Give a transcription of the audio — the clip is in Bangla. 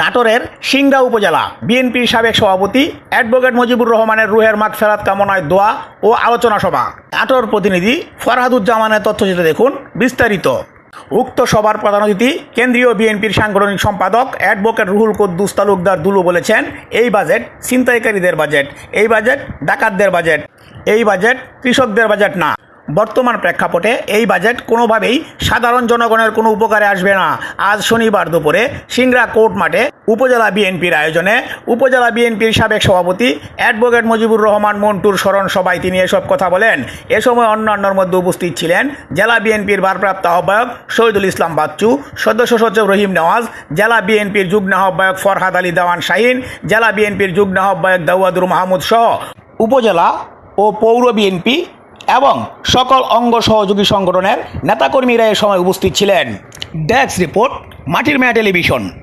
নাটোরের সিংড়া উপজেলা। বিএনপির সাবেক সভাপতি অ্যাডভোকেট মুজিবুর রহমানের রুহের মাঠ ফেরাত কামনায় দোয়া ও আলোচনা সভা। নাটোর প্রতিনিধি ফরহাদুজ্জামানের তথ্যচিত্রে দেখুন বিস্তারিত। উক্ত সভার প্রধান অতিথি কেন্দ্রীয় বিএনপির সাংগঠনিক সম্পাদক অ্যাডভোকেট রুহুল কুদ্দুস তালুকদার দুলু বলেছেন, এই বাজেট ছিনতাইকারীদের বাজেট, এই বাজেট ডাকাতদের বাজেট, এই বাজেট কৃষকদের বাজেট না। বর্তমান প্রেক্ষাপটে এই বাজেট কোনোভাবেই সাধারণ জনগণের কোনো উপকারে আসবে না। আজ শনিবার দুপুরে সিংড়া কোর্ট মাঠে উপজেলা বিএনপির আয়োজনে উপজেলা বিএনপির সাবেক সভাপতি অ্যাডভোকেট মুজিবুর রহমান মন্টুর স্মরণ সভায় তিনি এসব কথা বলেন। এ সময় অন্যান্যর মধ্যে উপস্থিত ছিলেন জেলা বিএনপির ভারপ্রাপ্ত আহ্বায়ক শহীদুল ইসলাম বাচ্চু, সদস্য সচিব রহিম নেওয়াজ, জেলা বিএনপির যুগ্ম আহ্বায়ক ফরহাদ আলী দেওয়ান শাহিন, জেলা বিএনপির যুগ্ম আহ্বায়ক দাউয়াদুর মাহমুদ সহ উপজেলা ও পৌর বিএনপি এবং সকল অঙ্গ সহযোগী সংগঠনের নেতাকর্মীরা এ সময় উপস্থিত ছিলেন। ডেস্ক রিপোর্ট মাটির মেয়া টেলিভিশন।